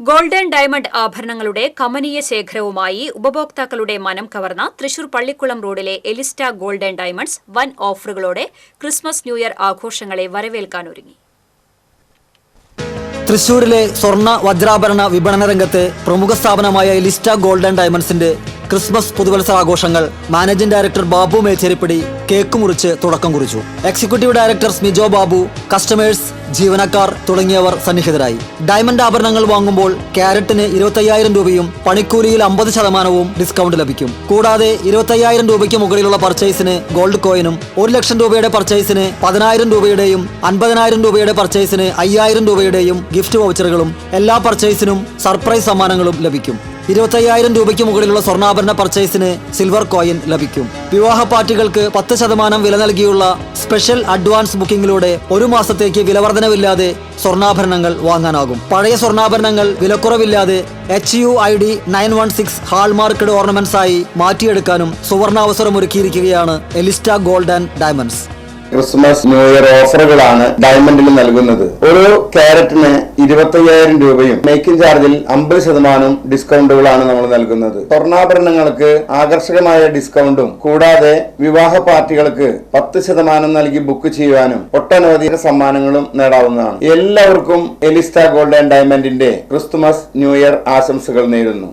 Golden diamond ആഭരണങ്ങളുടെ കമനീയ ശേഖരവുമായി ഉപഭോക്താക്കളുടെ മനം കവർന്ന തൃശൂർ പള്ളിക്കുളം റോഡിലെ എലിസ്റ്റ ഗോൾഡൻ ഡയമണ്ട്സ് വൻ ഓഫറുകളോടെ ക്രിസ്മസ് ന്യൂ ഇയർ ആഘോഷങ്ങളെ വരവേൽക്കാനൊരുങ്ങി തൃശൂരിലെ സ്വർണ വജ്രാഭരണ വിപണന രംഗത്ത് പ്രമുഖ സ്ഥാപനമായ എലിസ്റ്റ ഗോൾഡൻ ഡയമണ്ട്സിന്റെ Christmas പുതുവത്സരാഘോഷങ്ങൾ managing director Babu Mecheripadi cake മുറിച്ച് തുടക്കം കുറിച്ചു. Executive director Smijo Babu customers ജീവനക്കാർ തുടങ്ങിയവർ സന്നിഹിതരായി. ഡയമണ്ട് ആഭരണങ്ങൾ വാങ്ങുമ്പോൾ ക്യാരറ്റിന് ഇരുപത്തയ്യായിരം രൂപയും പണിക്കൂലിയിൽ അമ്പത് ശതമാനവും ഡിസ്കൗണ്ട് ലഭിക്കും. കൂടാതെ ഇരുപത്തയ്യായിരം രൂപയ്ക്ക് മുകളിലുള്ള പർച്ചേസിന് ഗോൾഡ് കോയിനും ഒരു ലക്ഷം രൂപയുടെ പർച്ചേസിന് പതിനായിരം രൂപയുടെയും അൻപതിനായിരം രൂപയുടെ പർച്ചേസിന് അയ്യായിരം രൂപയുടെയും ഗിഫ്റ്റ് വൗച്ചറുകളും എല്ലാ പർച്ചേസിനും സർപ്രൈസ് സമ്മാനങ്ങളും ലഭിക്കും. ഇരുപത്തയ്യായിരം രൂപയ്ക്ക് മുകളിലുള്ള സ്വർണാഭരണ പർച്ചേസിന് സിൽവർ കോയിൻ ലഭിക്കും. വിവാഹ പാർട്ടികൾക്ക് പത്ത് ശതമാനം വില നൽകിയുള്ള സ്പെഷ്യൽ അഡ്വാൻസ് ബുക്കിംഗിലൂടെ ഒരു മാസത്തേക്ക് വിലവർധനവില്ലാതെ സ്വർണാഭരണങ്ങൾ വാങ്ങാനാകും. പഴയ സ്വർണാഭരണങ്ങൾ വിലക്കുറവില്ലാതെ H U I D nine one six hallmarked ornaments ആയി മാറ്റിയെടുക്കാനും സുവർണാവസരം ഒരുക്കിയിരിക്കുകയാണ് എലിസ്റ്റ gold and diamonds Christmas new year ഓഫറുകളാണ് ഡയമണ്ടിൽ നൽകുന്നത്. ഒരു ക്യാരറ്റിന് ഇരുപത്തയ്യായിരം രൂപയും മേക്കിംഗ് ചാർജിൽ അമ്പത് ശതമാനം ഡിസ്കൗണ്ടുകളാണ് നമ്മൾ നൽകുന്നത്. സ്വർണാഭരണങ്ങൾക്ക് ആകർഷകമായ ഡിസ്കൗണ്ടും കൂടാതെ വിവാഹ പാർട്ടികൾക്ക് പത്ത് ശതമാനം നൽകി ബുക്ക് ചെയ്യുവാനും ഒട്ടനവധി സമ്മാനങ്ങളും നേടാവുന്നതാണ്. എല്ലാവർക്കും എലിസ്റ്റ ഗോൾഡ് ആൻഡ് ഡയമണ്ടിന്റെ ക്രിസ്തുമസ് ന്യൂ ഇയർ ആശംസകൾ നേരുന്നു.